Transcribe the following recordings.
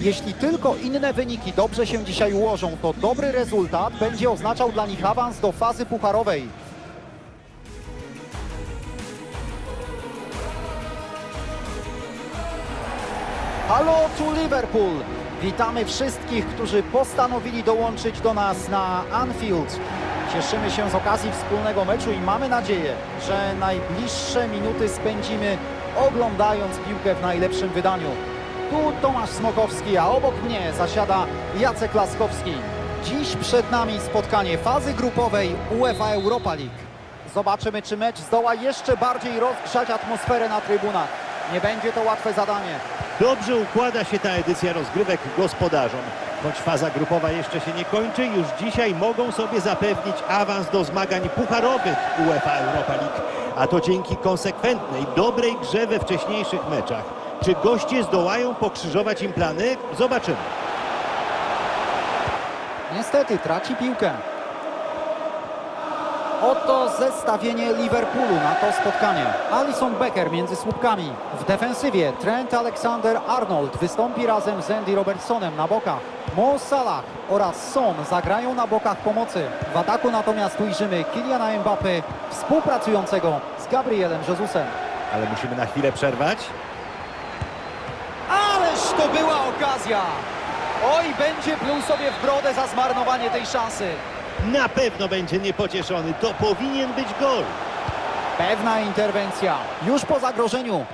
Jeśli tylko inne wyniki dobrze się dzisiaj ułożą, to dobry rezultat będzie oznaczał dla nich awans do fazy pucharowej. Halo tu Liverpool! Witamy wszystkich, którzy postanowili dołączyć do nas na Anfield. Cieszymy się z okazji wspólnego meczu i mamy nadzieję, że najbliższe minuty spędzimy oglądając piłkę w najlepszym wydaniu. Tu Tomasz Smokowski, a obok mnie zasiada Jacek Laskowski. Dziś przed nami spotkanie fazy grupowej UEFA Europa League. Zobaczymy, czy mecz zdoła jeszcze bardziej rozgrzać atmosferę na trybunach. Nie będzie to łatwe zadanie. Dobrze układa się ta edycja rozgrywek gospodarzom. Choć faza grupowa jeszcze się nie kończy, już dzisiaj mogą sobie zapewnić awans do zmagań pucharowych UEFA Europa League. A to dzięki konsekwentnej, dobrej grze we wcześniejszych meczach. Czy goście zdołają pokrzyżować im plany? Zobaczymy. Niestety traci piłkę. Oto zestawienie Liverpoolu na to spotkanie. Alison Becker między słupkami. W defensywie Trent Alexander-Arnold wystąpi razem z Andy Robertsonem na bokach. Mo Salah oraz Son zagrają na bokach pomocy. W ataku natomiast ujrzymy Kyliana Mbappé współpracującego z Gabrielem Jezusem. Ale musimy na chwilę przerwać. To była okazja! Oj, będzie pluł sobie w brodę za zmarnowanie tej szansy. Na pewno będzie niepocieszony. To powinien być gol. Pewna interwencja. Już po zagrożeniu.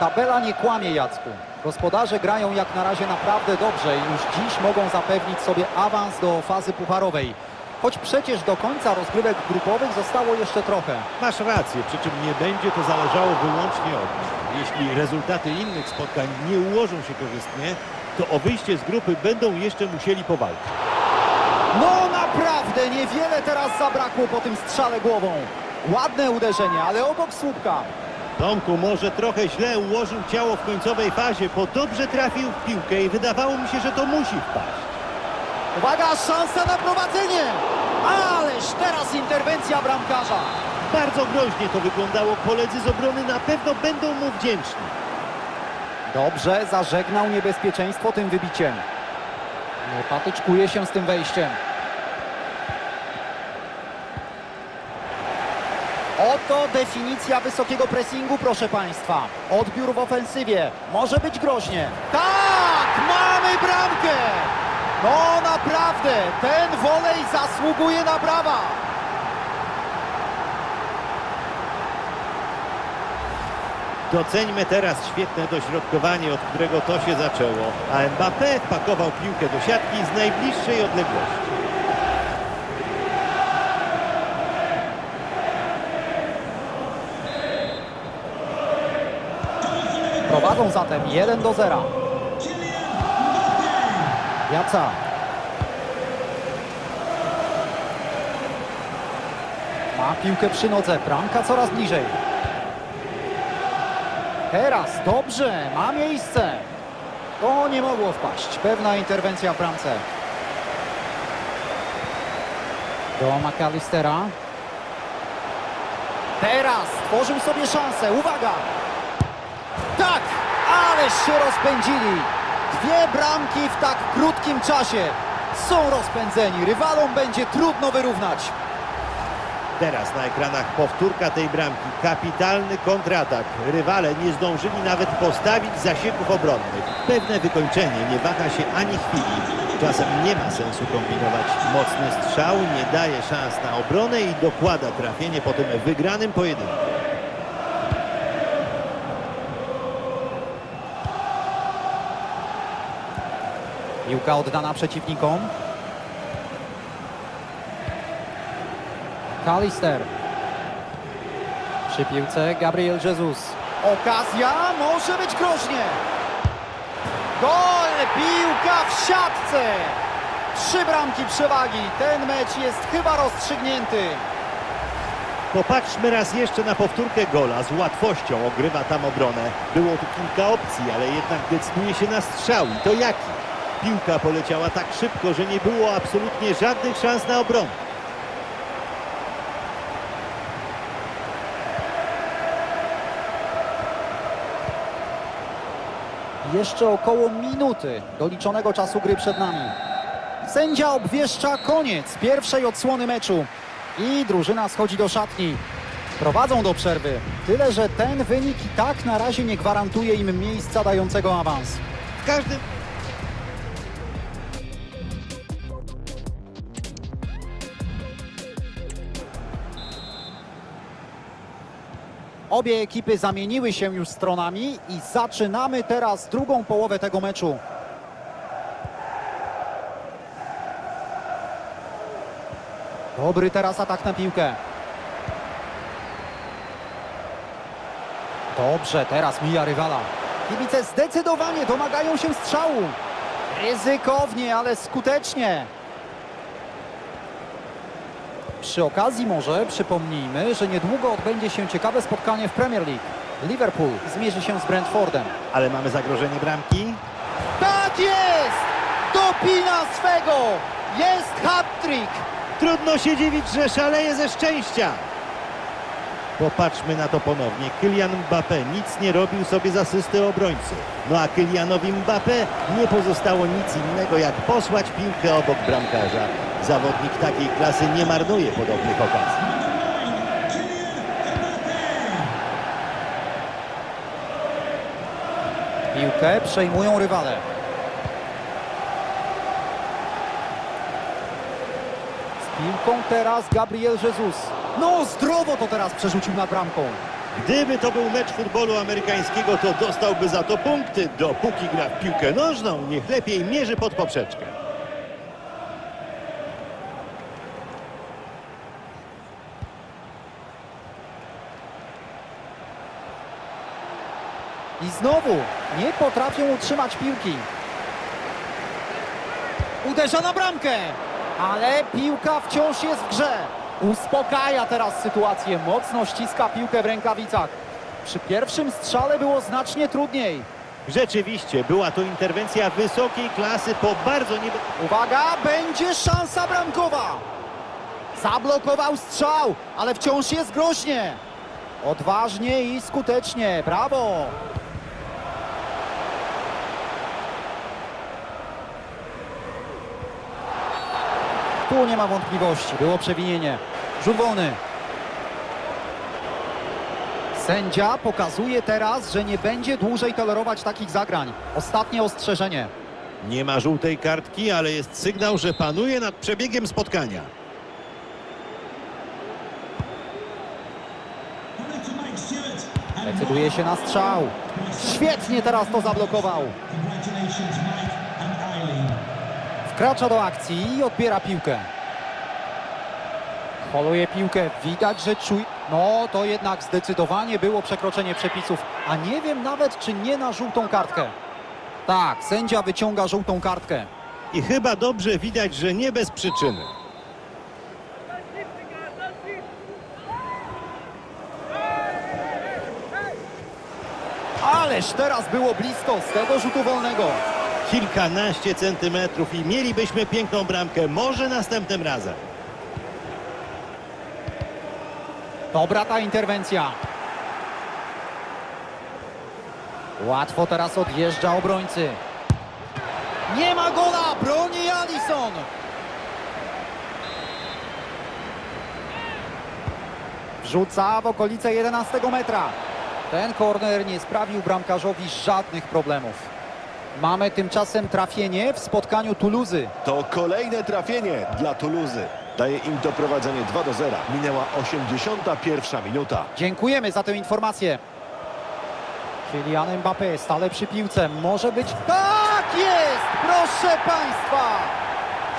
Tabela nie kłamie, Jacku. Gospodarze grają jak na razie naprawdę dobrze i już dziś mogą zapewnić sobie awans do fazy pucharowej. Choć przecież do końca rozgrywek grupowych zostało jeszcze trochę. Masz rację, przy czym nie będzie to zależało wyłącznie od nich. Jeśli rezultaty innych spotkań nie ułożą się korzystnie, to o wyjście z grupy będą jeszcze musieli powalczyć. No naprawdę, niewiele teraz zabrakło po tym strzale głową. Ładne uderzenie, ale obok słupka. Tomku może trochę źle ułożył ciało w końcowej fazie, bo dobrze trafił w piłkę i wydawało mi się, że to musi wpaść. Uwaga, szansa na prowadzenie! Ależ teraz interwencja bramkarza. Bardzo groźnie to wyglądało. Koledzy z obrony na pewno będą mu wdzięczni. Dobrze, zażegnał niebezpieczeństwo tym wybiciem. Nie patyczkuje się z tym wejściem. Oto definicja wysokiego pressingu, proszę Państwa. Odbiór w ofensywie. Może być groźnie. Tak! Mamy bramkę! No naprawdę, ten wolej zasługuje na brawa. Doceńmy teraz świetne dośrodkowanie, od którego to się zaczęło. A Mbappé wpakował piłkę do siatki z najbliższej odległości. Prowadzą zatem 1 do 0. Jaca. Ma piłkę przy nodze. Bramka coraz bliżej. Teraz dobrze. Ma miejsce. To nie mogło wpaść. Pewna interwencja w bramce. Do McAllistera. Teraz tworzył sobie szansę. Uwaga! Tak! Ależ się rozpędzili! Dwie bramki w tak krótkim czasie. Są rozpędzeni. Rywalom będzie trudno wyrównać. Teraz na ekranach powtórka tej bramki. Kapitalny kontratak. Rywale nie zdążyli nawet postawić zasieków obronnych. Pewne wykończenie nie waha się ani chwili. Czasem nie ma sensu kombinować. Mocny strzał nie daje szans na obronę i dokłada trafienie po tym wygranym pojedynku. Piłka oddana przeciwnikom. Kalister. Przy piłce Gabriel Jesus. Okazja może być groźnie. Gol! Piłka w siatce! Trzy bramki przewagi. Ten mecz jest chyba rozstrzygnięty. Popatrzmy raz jeszcze na powtórkę gola. Z łatwością ogrywa tam obronę. Było tu kilka opcji, ale jednak decyduje się na strzał. I to jaki? Piłka poleciała tak szybko, że nie było absolutnie żadnych szans na obronę. Jeszcze około minuty doliczonego czasu gry przed nami. Sędzia obwieszcza koniec pierwszej odsłony meczu i drużyna schodzi do szatni. Prowadzą do przerwy. Tyle, że ten wynik i tak na razie nie gwarantuje im miejsca dającego awans. W każdym Obie ekipy zamieniły się już stronami i zaczynamy teraz drugą połowę tego meczu. Dobry teraz atak na piłkę. Dobrze, teraz mija rywala. Kibice zdecydowanie domagają się strzału. Ryzykownie, ale skutecznie. Przy okazji może przypomnijmy, że niedługo odbędzie się ciekawe spotkanie w Premier League. Liverpool zmierzy się z Brentfordem. ale mamy zagrożenie bramki. Tak jest! Dopina swego! Jest hat-trick! Trudno się dziwić, że szaleje ze szczęścia. Popatrzmy na to ponownie. Kylian Mbappé nic nie robił sobie z asysty obrońcy. No a Kylianowi Mbappé nie pozostało nic innego jak posłać piłkę obok bramkarza. Zawodnik takiej klasy nie marnuje podobnych okazji. Piłkę przejmują rywale. Z piłką teraz Gabriel Jesus. No zdrowo to teraz przerzucił nad bramką. Gdyby to był mecz futbolu amerykańskiego, to dostałby za to punkty. Dopóki gra w piłkę nożną, niech lepiej mierzy pod poprzeczkę. I znowu nie potrafią utrzymać piłki. Uderza na bramkę, ale piłka wciąż jest w grze. Uspokaja teraz sytuację, mocno ściska piłkę w rękawicach. Przy pierwszym strzale było znacznie trudniej. Rzeczywiście, była to interwencja wysokiej klasy po bardzo niebe... Uwaga, będzie szansa bramkowa. Zablokował strzał, ale wciąż jest groźnie. Odważnie i skutecznie, brawo. Tu nie ma wątpliwości, było przewinienie. Rzut wolny. Sędzia pokazuje teraz, że nie będzie dłużej tolerować takich zagrań. Ostatnie ostrzeżenie. Nie ma żółtej kartki, ale jest sygnał, że panuje nad przebiegiem spotkania. Decyduje się na strzał. Świetnie teraz to zablokował. Wkracza do akcji i odbiera piłkę. Holuje piłkę. Widać, że czuje... No, to jednak zdecydowanie było przekroczenie przepisów. A nie wiem nawet, czy nie na żółtą kartkę. Tak, sędzia wyciąga żółtą kartkę. I chyba dobrze widać, że nie bez przyczyny. Ależ teraz było blisko z tego rzutu wolnego. Kilkanaście centymetrów i mielibyśmy piękną bramkę. Może następnym razem. Dobra ta interwencja. Łatwo teraz odjeżdża obrońcy. Nie ma gola, broni Alisson. Wrzuca w okolice 11 metra. Ten korner nie sprawił bramkarzowi żadnych problemów. Mamy tymczasem trafienie w spotkaniu Tuluzy. To kolejne trafienie dla Tuluzy. Daje im doprowadzenie 2 do 0. Minęła 81 minuta. Dziękujemy za tę informację. Kylian Mbappé stale przy piłce. Może być... Tak jest! Proszę Państwa!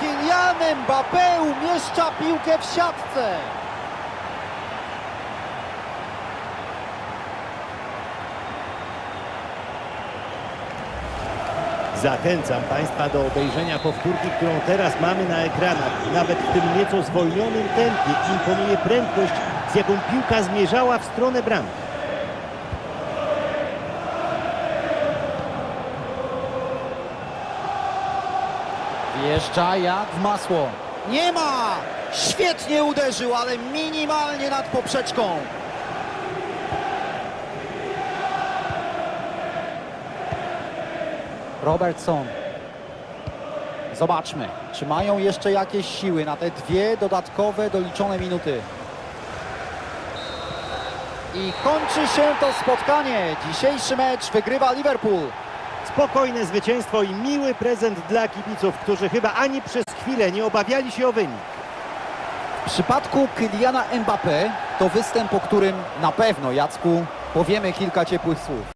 Kylian Mbappé umieszcza piłkę w siatce. Zachęcam Państwa do obejrzenia powtórki, którą teraz mamy na ekranach. Nawet w tym nieco zwolnionym tempie imponuje prędkość, z jaką piłka zmierzała w stronę bramki. Wjeżdża jak w masło. Nie ma! Świetnie uderzył, ale minimalnie nad poprzeczką. Robertson. Zobaczmy, czy mają jeszcze jakieś siły na te dwie dodatkowe doliczone minuty. I kończy się to spotkanie. Dzisiejszy mecz wygrywa Liverpool. Spokojne zwycięstwo i miły prezent dla kibiców, którzy chyba ani przez chwilę nie obawiali się o wynik. W przypadku Kyliana Mbappé to występ, o którym na pewno, Jacku, powiemy kilka ciepłych słów.